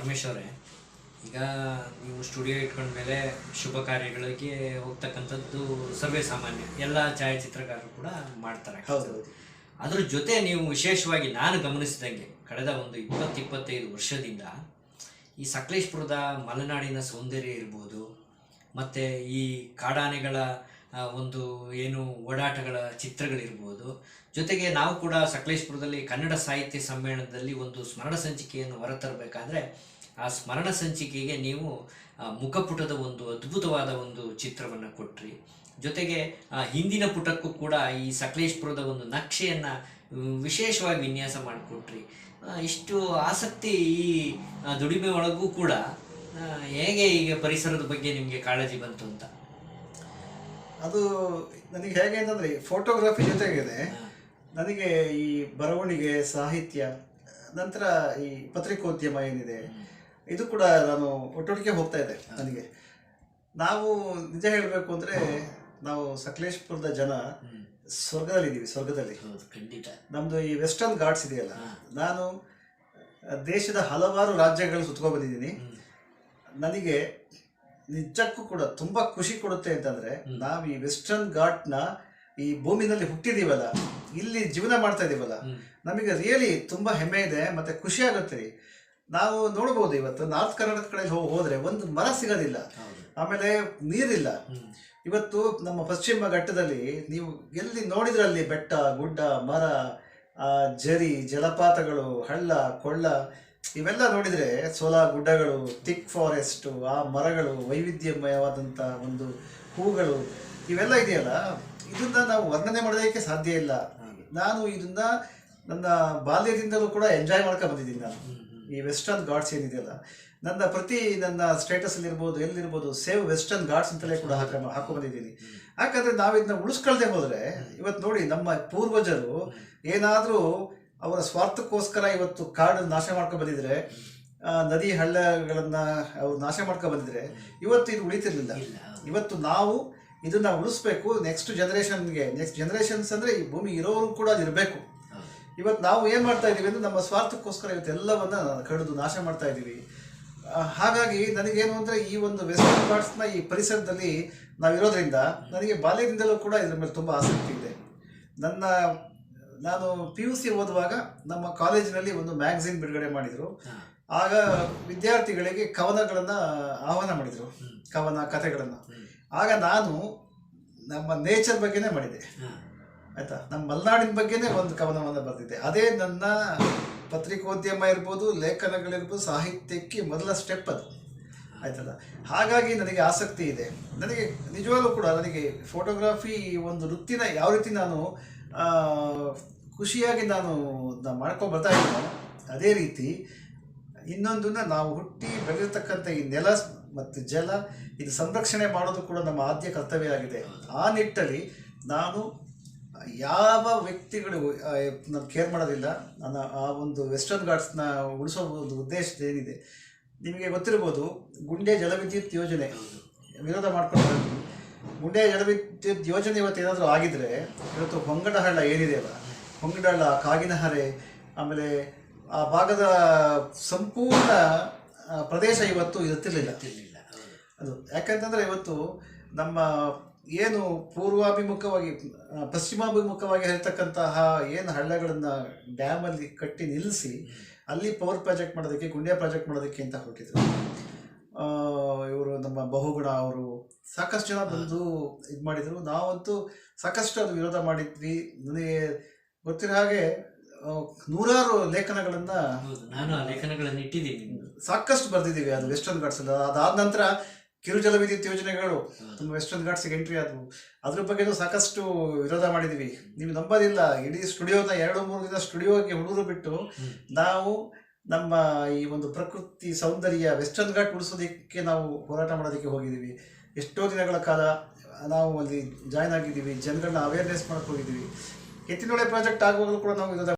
ಪರಮೇಶ್ವರೇ ಈಗ ನೀವು ಸ್ಟುಡಿಯೋ ಇಟ್ಕೊಂಡ ಮೇಲೆ ಶುಭ ಕಾರ್ಯಗಳಿಗೆ ಹೋಗ್ತಕ್ಕಂಥದ್ದು ಸರ್ವೇ ಸಾಮಾನ್ಯ ಎಲ್ಲ ಛಾಯಾಚಿತ್ರಕಾರರು ಕೂಡ ಮಾಡ್ತಾರೆ ಹೌದು ಅದ್ರ ಜೊತೆ ನೀವು ವಿಶೇಷವಾಗಿ ನಾನು ಗಮನಿಸಿದಂಗೆ ಕಳೆದ ಒಂದು ಇಪ್ಪತ್ತು ಇಪ್ಪತ್ತೈದು ವರ್ಷದಿಂದ ಈ ಸಕಲೇಶ್ಪುರದ ಮಲೆನಾಡಿನ ಸೌಂದರ್ಯ ಇರ್ಬೋದು ಮತ್ತು ಈ ಕಾಡಾನೆಗಳ ಒಂದು ಏನು ಓಡಾಟಗಳ ಚಿತ್ರಗಳಿರ್ಬೋದು. ಜೊತೆಗೆ ನಾವು ಕೂಡ ಸಕಲೇಶ್ಪುರದಲ್ಲಿ ಕನ್ನಡ ಸಾಹಿತ್ಯ ಸಮ್ಮೇಳನದಲ್ಲಿ ಒಂದು ಸ್ಮರಣ ಸಂಚಿಕೆಯನ್ನು ಹೊರತರಬೇಕಾದ್ರೆ, ಆ ಸ್ಮರಣ ಸಂಚಿಕೆಗೆ ನೀವು ಮುಖಪುಟದ ಒಂದು ಅದ್ಭುತವಾದ ಒಂದು ಚಿತ್ರವನ್ನು ಕೊಟ್ರಿ. ಜೊತೆಗೆ ಹಿಂದಿನ ಪುಟಕ್ಕೂ ಕೂಡ ಈ ಸಕಲೇಶ್ಪುರದ ಒಂದು ನಕ್ಷೆಯನ್ನು ವಿಶೇಷವಾಗಿ ವಿನ್ಯಾಸ ಮಾಡಿಕೊಟ್ರಿ. ಇಷ್ಟು ಆಸಕ್ತಿ ಈ ದುಡಿಮೆ ಒಳಗೂ ಕೂಡ ಹೇಗೆ ಈಗ ಪರಿಸರದ ಬಗ್ಗೆ ನಿಮಗೆ ಕಾಳಜಿ ಬಂತು ಅಂತ? ಅದು ನನಗೆ ಹೇಗೆ ಅಂತಂದ್ರೆ ಫೋಟೋಗ್ರಫಿ ಜೊತೆಗಿದೆ ನನಗೆ ಈ ಬರವಣಿಗೆ ಸಾಹಿತ್ಯ ನಂತರ ಈ ಪತ್ರಿಕೋದ್ಯಮ ಏನಿದೆ ಇದು ಕೂಡ ನಾನು ಒಟ್ಟೊಟ್ಟಿಗೆ ಹೋಗ್ತಾ ಇದೆ ನನಗೆ. ನಾವು ನಿಜ ಹೇಳಬೇಕು ಅಂದರೆ ನಾವು ಸಕಲೇಶ್ಪುರದ ಜನ ಸ್ವರ್ಗದಲ್ಲಿದ್ದೀವಿ ಸ್ವರ್ಗದಲ್ಲಿ. ಖಂಡಿತ. ನಮ್ಮದು ಈ ವೆಸ್ಟರ್ನ್ ಘಾಟ್ಸ್ ಇದೆಯಲ್ಲ ನಾನು ದೇಶದ ಹಲವಾರು ರಾಜ್ಯಗಳು ಸುತ್ಕೊಂಡ್ ಬಂದಿದ್ದೀನಿ. ನನಗೆ ನಿಜಕ್ಕೂ ಕೂಡ ತುಂಬಾ ಖುಷಿ ಕೊಡುತ್ತೆ ಅಂತಂದ್ರೆ ನಾವು ಈ ವೆಸ್ಟರ್ನ್ನ ಈ ಭೂಮಿನಲ್ಲಿ ಹುಟ್ಟಿದೀವಲ್ಲ ಇಲ್ಲಿ ಜೀವನ ಮಾಡ್ತಾ ಇದೀವಲ್ಲ ನಮಗೆ ರಿಯಲಿ ತುಂಬಾ ಹೆಮ್ಮೆ ಇದೆ ಮತ್ತೆ ಖುಷಿ ಆಗುತ್ತೆ. ನಾವು ನೋಡ್ಬೋದು ಇವತ್ತು ನಾರ್ತ್ ಕರ್ನಾಟಕ ಕಡೆ ಹೋದ್ರೆ ಒಂದು ಮರ ಸಿಗೋದಿಲ್ಲ ಆಮೇಲೆ ನೀರಿಲ್ಲ. ಇವತ್ತು ನಮ್ಮ ಪಶ್ಚಿಮ ಘಟ್ಟದಲ್ಲಿ ನೀವು ಎಲ್ಲಿ ನೋಡಿದ್ರಲ್ಲಿ ಬೆಟ್ಟ ಗುಡ್ಡ ಮರ ಜರಿ ಜಲಪಾತಗಳು ಹಳ್ಳ ಕೊಳ್ಳ ಇವೆಲ್ಲ ನೋಡಿದ್ರೆ ಸೋಲಾ ಗುಡ್ಡಗಳು ಥಿಕ್ ಫಾರೆಸ್ಟ್ ಆ ಮರಗಳು ವೈವಿಧ್ಯಮಯವಾದಂಥ ಒಂದು ಹೂಗಳು ಇವೆಲ್ಲ ಇದೆಯಲ್ಲ? ಇದನ್ನ ನಾವು ವರ್ಣನೆ ಮಾಡೋದಕ್ಕೆ ಸಾಧ್ಯ ಇಲ್ಲ. ನಾನು ಇದನ್ನ ನನ್ನ ಬಾಲ್ಯದಿಂದಲೂ ಕೂಡ ಎಂಜಾಯ್ ಮಾಡ್ಕೊಂಡು ಬಂದಿದ್ದೀನಿ ನಾನು. ಈ ವೆಸ್ಟರ್ನ್ ಗಾಡ್ಸ್ ಏನಿದೆಯಲ್ಲ? ನನ್ನ ಪ್ರತಿ ನನ್ನ ಸ್ಟೇಟಸ್ ಅಲ್ಲಿ ಇರ್ಬೋದು ಎಲ್ಲಿರ್ಬೋದು ಸೇವ್ ವೆಸ್ಟರ್ನ್ ಗಾಡ್ಸ್ ಅಂತಲೇ ಕೂಡ ಹಾಕ ಹಾಕೊ ಬಂದಿದ್ದೀನಿ. ಯಾಕಂದ್ರೆ ನಾವು ಇದನ್ನ ಉಳಿಸ್ಕೊಳ್ದೆ ಹೋದ್ರೆ ಇವತ್ತು ನೋಡಿ ನಮ್ಮ ಪೂರ್ವಜರು ಏನಾದ್ರೂ ಅವರ ಸ್ವಾರ್ಥಕ್ಕೋಸ್ಕರ ಇವತ್ತು ಕಾಡು ನಾಶ ಮಾಡ್ಕೊಂಡು ಬಂದಿದ್ರೆ ನದಿ ಹಳ್ಳಗಳನ್ನ ಅವ್ರು ನಾಶ ಮಾಡ್ಕೊಂಡು ಬಂದಿದ್ರೆ ಇವತ್ತು ಇದು ಉಳಿತಿರ್ಲಿಲ್ಲ. ಇವತ್ತು ನಾವು ಇದನ್ನ ಉಳಿಸ್ಬೇಕು. ನೆಕ್ಸ್ಟ್ ಜನರೇಷನ್ಗೆ ನೆಕ್ಸ್ಟ್ ಜನರೇಷನ್ಸ್ ಅಂದ್ರೆ ಈ ಭೂಮಿ ಇರೋರು ಕೂಡ ಅದು ಇರಬೇಕು. ಇವತ್ತು ನಾವು ಏನು ಮಾಡ್ತಾ ಇದೀವಿ ಅಂದ್ರೆ ನಮ್ಮ ಸ್ವಾರ್ಥಕ್ಕೋಸ್ಕರ ಇವತ್ತು ಎಲ್ಲವನ್ನ ಕಡಿದು ನಾಶ ಮಾಡ್ತಾ ಇದೀವಿ ಹಾಗಾಗಿ ನನಗೇನು ಅಂದರೆ ಈ ಒಂದು ವೆಸ್ಟರ್ನ್ ಘಾಟ್ಸ್ನ ಈ ಪರಿಸರದಲ್ಲಿ ನಾವಿರೋದ್ರಿಂದ ನನಗೆ ಬಾಲ್ಯದಿಂದಲೂ ಕೂಡ ಇದ್ರ ಮೇಲೆ ತುಂಬ ಆಸಕ್ತಿ ಇದೆ. ನನ್ನ ನಾನು ಪಿ ಯು ಸಿ ಓದುವಾಗ ನಮ್ಮ ಕಾಲೇಜಿನಲ್ಲಿ ಒಂದು ಮ್ಯಾಗಝಿನ್ ಬಿಡುಗಡೆ ಮಾಡಿದರು. ಆಗ ವಿದ್ಯಾರ್ಥಿಗಳಿಗೆ ಕವನಗಳನ್ನು ಆಹ್ವಾನ ಮಾಡಿದರು. ಕವನ ಕಥೆಗಳನ್ನು. ಆಗ ನಾನು ನಮ್ಮ ನೇಚರ್ ಬಗ್ಗೆನೇ ಮಾಡಿದೆ. ಆಯಿತಾ? ನಮ್ಮ ಮಲೆನಾಡಿನ ಬಗ್ಗೆನೇ ಒಂದು ಕವನವನ್ನು ಬರೆದಿದ್ದೆ. ಅದೇ ನನ್ನ ಪತ್ರಿಕೋದ್ಯಮ ಇರ್ಬೋದು ಲೇಖನಗಳಿರ್ಬೋದು ಸಾಹಿತ್ಯಕ್ಕೆ ಮೊದಲ ಸ್ಟೆಪ್ ಅದು. ಆಯ್ತಲ್ಲ? ಹಾಗಾಗಿ ನನಗೆ ಆಸಕ್ತಿ ಇದೆ. ನನಗೆ ನಿಜವಾಗ್ಲೂ ಕೂಡ ನನಗೆ ಫೋಟೋಗ್ರಾಫಿ ಒಂದು ವೃತ್ತಿನ ಯಾವ ರೀತಿ ನಾನು ಖುಷಿಯಾಗಿ ನಾನು ಮಾಡ್ಕೊಂಡು ಬರ್ತಾ ಇದ್ದೀನೋ. ಅದೇ ರೀತಿ ಇನ್ನೊಂದನ್ನ ನಾವು ಹುಟ್ಟಿ ಬೆಳೆದಿರ್ತಕ್ಕಂಥ ಈ ನೆಲ ಮತ್ತು ಜಲ ಇದು ಸಂರಕ್ಷಣೆ ಮಾಡೋದು ಕೂಡ ನಮ್ಮ ಆದ್ಯ ಕರ್ತವ್ಯ ಆಗಿದೆ. ಆ ನಿಟ್ಟಲ್ಲಿ ನಾನು ಯಾವ ವ್ಯಕ್ತಿಗಳು ನಾನು ಕೇರ್ ಮಾಡೋದಿಲ್ಲ. ನನ್ನ ಆ ಒಂದು ವೆಸ್ಟರ್ನ್ ಘಾಟ್ಸ್ನ ಉಳಿಸೋ ಒಂದು ಉದ್ದೇಶ ಏನಿದೆ? ನಿಮಗೆ ಗೊತ್ತಿರ್ಬೋದು, ಗುಂಡೆ ಜಲವಿದ್ಯುತ್ ಯೋಜನೆ ವಿರೋಧ ಮಾಡ್ಕೊಂಡು ಗುಂಡೆ ಜಲವಿದ್ಯುತ್ ಯೋಜನೆ ಇವತ್ತು ಏನಾದರೂ ಆಗಿದ್ರೆ ಇವತ್ತು ಹೊಂಗಡಹಳ್ಳ ಏನಿದೆಯಲ್ಲ ಹೊಂಗಡಹಳ್ಳ ಕಾಗಿನಹರೆ ಆಮೇಲೆ ಆ ಭಾಗದ ಸಂಪೂರ್ಣ ಪ್ರದೇಶ ಇವತ್ತು ಇರುತ್ತಿರಲಿಲ್ಲ ಅದು ಯಾಕಂತಂದ್ರೆ ಇವತ್ತು ನಮ್ಮ ಏನು ಪೂರ್ವಾಭಿಮುಖವಾಗಿ ಪಶ್ಚಿಮಾಭಿಮುಖವಾಗಿ ಹರಿತಕ್ಕಂತಹ ಏನು ಹಳ್ಳಗಳನ್ನು ಡ್ಯಾಮಲ್ಲಿ ಕಟ್ಟಿ ನಿಲ್ಲಿಸಿ ಅಲ್ಲಿ ಪವರ್ ಪ್ರಾಜೆಕ್ಟ್ ಮಾಡೋದಕ್ಕೆ ಗುಂಡಿಯ ಪ್ರಾಜೆಕ್ಟ್ ಮಾಡೋದಕ್ಕೆ ಅಂತ ಹೊರಟಿದ್ರು ಇವರು ನಮ್ಮ ಬಹುಗುಣ ಅವರು ಸಾಕಷ್ಟು ಜನ ಬಂದು ಇದು ಮಾಡಿದ್ರು. ನಾವಂತೂ ಸಾಕಷ್ಟು ಅದು ವಿರೋಧ ಮಾಡಿದ್ವಿ. ನನಗೆ ಗೊತ್ತಿರೋ ಹಾಗೆ ನೂರಾರು ಲೇಖನಗಳನ್ನ ನಾನು ಆ ಲೇಖನಗಳನ್ನು ಇಟ್ಟಿದ್ದೀನಿ. ಸಾಕಷ್ಟು ಬರ್ದಿದ್ದೀವಿ. ಅದು ವೆಸ್ಟರ್ನ್ ಘಾಟ್ಸ್ ಅದಾದ ನಂತರ ಕಿರುಜಲ ವಿದ್ಯುತ್ ಯೋಜನೆಗಳು ನಮ್ಮ ವೆಸ್ಟರ್ನ್ ಘಾಟ್ಸ್ಗೆ ಎಂಟ್ರಿ ಆದವು. ಅದ್ರ ಬಗ್ಗೆನೂ ಸಾಕಷ್ಟು ವಿರೋಧ ಮಾಡಿದ್ವಿ. ನೀವು ನಂಬೋದಿಲ್ಲ. ಇಡೀ ಸ್ಟುಡಿಯೋನ ಎರಡು ಮೂರು ದಿನ ಸ್ಟುಡಿಯೋಗೆ ಹುಡುಗರು ಬಿಟ್ಟು ನಾವು ನಮ್ಮ ಈ ಒಂದು ಪ್ರಕೃತಿ ಸೌಂದರ್ಯ ವೆಸ್ಟರ್ನ್ ಘಾಟ್ ಉಳಿಸೋದಕ್ಕೆ ನಾವು ಹೋರಾಟ ಮಾಡೋದಕ್ಕೆ ಹೋಗಿದ್ದೀವಿ. ಎಷ್ಟೋ ದಿನಗಳ ಕಾಲ ನಾವು ಅಲ್ಲಿ ಜಾಯ್ನ್ ಆಗಿದ್ದೀವಿ. ಜನಗಳನ್ನ ಅವೇರ್ನೆಸ್ ಮಾಡ್ಕೊಂಡಿದ್ದೀವಿ ಹೋಗಿದ್ದೀವಿ. ಎತ್ತಿನೊಳೆ ಪ್ರಾಜೆಕ್ಟ್ ಆಗುವಾಗಲೂ ಕೂಡ ನಾವು ವಿರೋಧ